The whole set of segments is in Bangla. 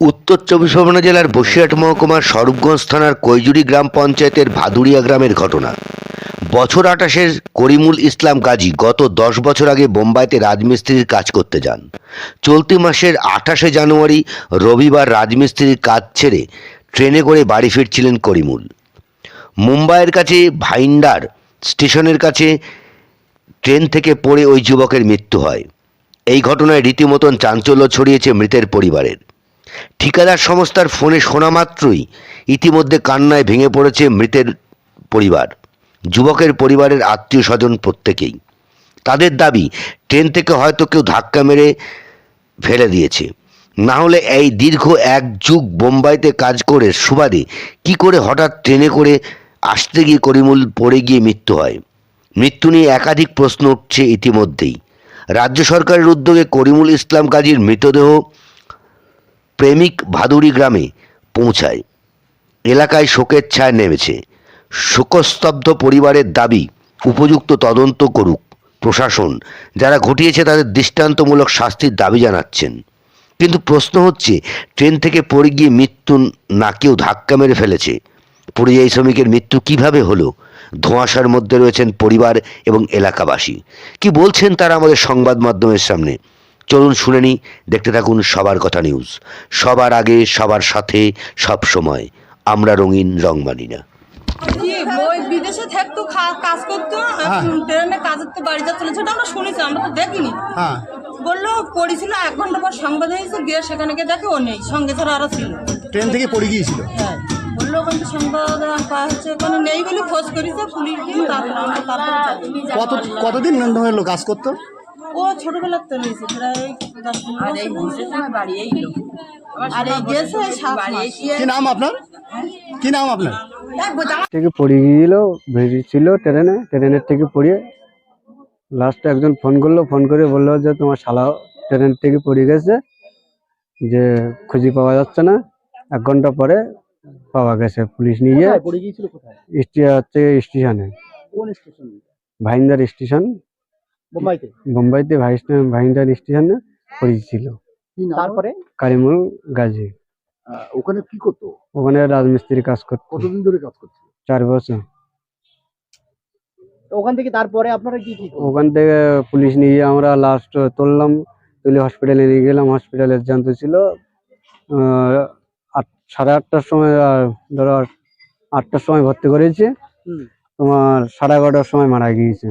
উত্তর চব্বিশ পরগনা জেলার বসিরহাট মহকুমার স্বরূপগঞ্জ থানার কৈজুরি গ্রাম পঞ্চায়েতের ভাদুরিয়া গ্রামের ঘটনা। বছর আঠাশের করিমুল ইসলাম গাজী গত দশ বছর আগে বোম্বাইতে রাজমিস্ত্রির কাজ করতে যান। চলতি মাসের আঠাশে জানুয়ারি রবিবার রাজমিস্ত্রির কাজ ছেড়ে ট্রেনে করে বাড়ি ফিরছিলেন করিমুল। মুম্বাইয়ের কাছে ভাইন্ডার স্টেশনের কাছে ট্রেন থেকে পড়ে ওই যুবকের মৃত্যু হয়। এই ঘটনায় রীতিমতন চাঞ্চল্য ছড়িয়েছে মৃতের পরিবারের। ঠিকাদার সংস্থার ফোনে শোনা মাত্রই ইতিমধ্যে কান্নায় ভেঙে পড়েছে মৃতের পরিবার, যুবকের পরিবারের আত্মীয় স্বজন প্রত্যেকেই। তাদের দাবি, ট্রেন থেকে হয়তো কেউ ধাক্কা মেরে ফেলে দিয়েছে। না হলে এই দীর্ঘ এক যুগ বোম্বাইতে কাজ করে সুবাদে কি করে হঠাৎ ট্রেনে করে আসতে গিয়ে করিমুল পড়ে গিয়ে মৃত্যু হয়? মৃত্যু নিয়ে একাধিক প্রশ্ন উঠছে ইতিমধ্যেই। রাজ্য সরকারের উদ্যোগে করিমুল ইসলাম কাজীর মৃতদেহ প্রেমিক ভাদুরি গ্রামে পৌঁছায়। এলাকায় শোকের ছায়া নেমেছে। শোকস্তব্ধ পরিবারের দাবি, উপযুক্ত তদন্ত করুক প্রশাসন, যারা ঘটিয়েছে তাদের দৃষ্টান্তমূলক শাস্তির দাবি জানাচ্ছেন। কিন্তু প্রশ্ন হচ্ছে, ট্রেন থেকে পড়ে গিয়ে মৃত্যু না কেউ ধাক্কা মেরে ফেলেছে। পরিযায়ী শ্রমিকের মৃত্যু কীভাবে হলো? ধোঁয়াশার মধ্যে রয়েছেন পরিবার এবং এলাকাবাসী। কি বলছেন তারা আমাদের সংবাদ মাধ্যমের সামনে? চলুন শুনে নিই দেখতে থাকুন সবার কথা নিউজ সবার আগে সবার সাথে সব সময়। আমরা রঙিন রং মানি না। বিদেশে থাকতো কাজ করতো হ্যাঁ। ট্রেনে কাজের তো বাড়ি যাচ্ছিল সেটা আমরা শুনেছি আমরা তো দেখিনি। হ্যাঁ। বলল পড়েছিল এক ঘণ্টা পর সংবাদ হয়েছে গিয়ে সেখানে গিয়ে দেখে ও নেই সঙ্গে ছাড়া আরও ছিল। ট্রেন থেকে পড়ে গিয়েছিল? হ্যাঁ। বলল ওখান থেকে সংবাদ পাওয়া হচ্ছে ওখানে নেই বলে খোঁজ করেছে পুলিশ দিয়ে তারপর আমরা তারপর কত কতদিন হলো কাজ করতো? ও ছোটবেলার তো প্রায় দশ বছর। আর এই গেছে সাত মাস। কি নাম আপনার? কি নাম আপনার? থেকে পড়ে গিয়েছিল ট্রেনে ট্রেনের থেকে পড়িয়ে লাস্টে একজন ফোন করল ফোন করে বলল যে তোমার শালা ট্রেন থেকে পড়ে গেছে যে খুঁজে পাওয়া যাচ্ছে না। এক ঘণ্টা পরে পাওয়া গেছে পুলিশ নিয়ে। পড়ে স্টে- হচ্ছে স্টেশনে। কোন স্টেশন? ভাইন্দার স্টেশন। বোম্বাইতে? বোম্বাইতে ভাইস- ভাইন্দার স্টেশনে পড়েছিল। তারপরে? কারিমুল গাজী। ওখানে কি করতো? ওখানে রাজমিস্ত্রি কাজ করতো। কতদিন ধরে কাজ করতো? চার বছর। ওখান থেকে তারপরে আপনারা কি কি ওখান থেকে পুলিশ নিয়ে আমরা লাস্ট তুললাম তুলে হসপিটালে নিয়ে গেলাম। হসপিটালের জানতে ছিল আট সাড়ে আটটার সময় ধরো আটটার সময় ভর্তি করেছে। তোমার সাড়ে এগারোটার সময় মারা গিয়েছে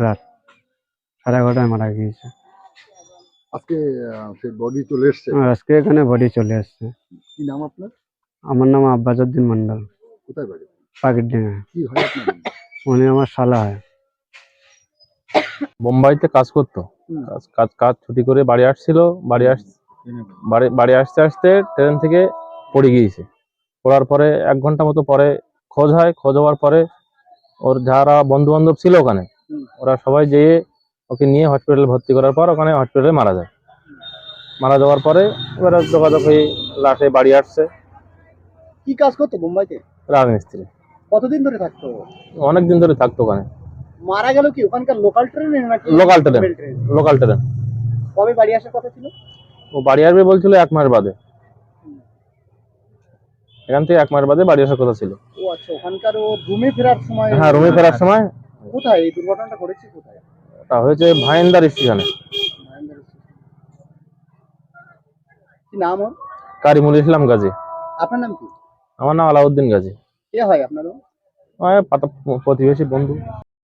রাত। সাড়ে এগারোটায় মারা গিয়েছে। আজকে বডি চলে এসছে? আজকে এখানে বডি চলে আসছে কি নাম আপনার? আমার নাম আব্বাসুদ্দিন মন্ডল কোথায় বাড়ি? পাখির ডিঙা কি হয় আপনার উনি আমার শালা হয়। বোম্বাইতে কাজ করতো। কাজ কাজ কাজ ছুটি করে বাড়ি আসছিল বাড়ি আস বাড়ি বাড়ি আসতে আসতে ট্রেন থেকে পড়ে গিয়েছে। পড়ার পরে এক ঘণ্টা মতো পরে খোঁজ হয়। খোঁজ হওয়ার পরে ওর যারা বন্ধু বান্ধব ছিল ওখানে ওরা সবাই যেয়ে ওকে নিয়ে হসপিটালে ভর্তি করার পর ওখানে হসপিটালে মারা যায়। মারা যাওয়ার পরে এবার যোগাযোগ হয়ে লাশে বাড়ি আসছে। কি কাজ করতো বোম্বাইতে রাজমিস্ত্রি। কতদিন ধরে থাকতো? অনেক দিন ধরে থাকতো ওখানে। মারা গেল কি? ওখানকার লোকাল ট্রেনে নাকি local train local train local train কবে বাড়ি আসার কথা ছিল? ও বাড়ি আসবে বলছিল এক মাস বাদে। এখান থেকে এক মাস বাদে বাড়ি আসার কথা ছিল। ও আচ্ছা ওখানকার ও রুমে ফেরার সময় হ্যাঁ রুমে ফেরার সময় কোথায়? এই দুর্ঘটনাটা ঘটেছে কোথায়? ওটা হয়েছে ভাইন্দার স্টেশনে। নাম কারিমুল ইসলাম গাজী। আপনার নাম কি? আমার নাম আলাউদ্দিন গাজী। কে হয় আপনার প্রতিবেশী বন্ধু।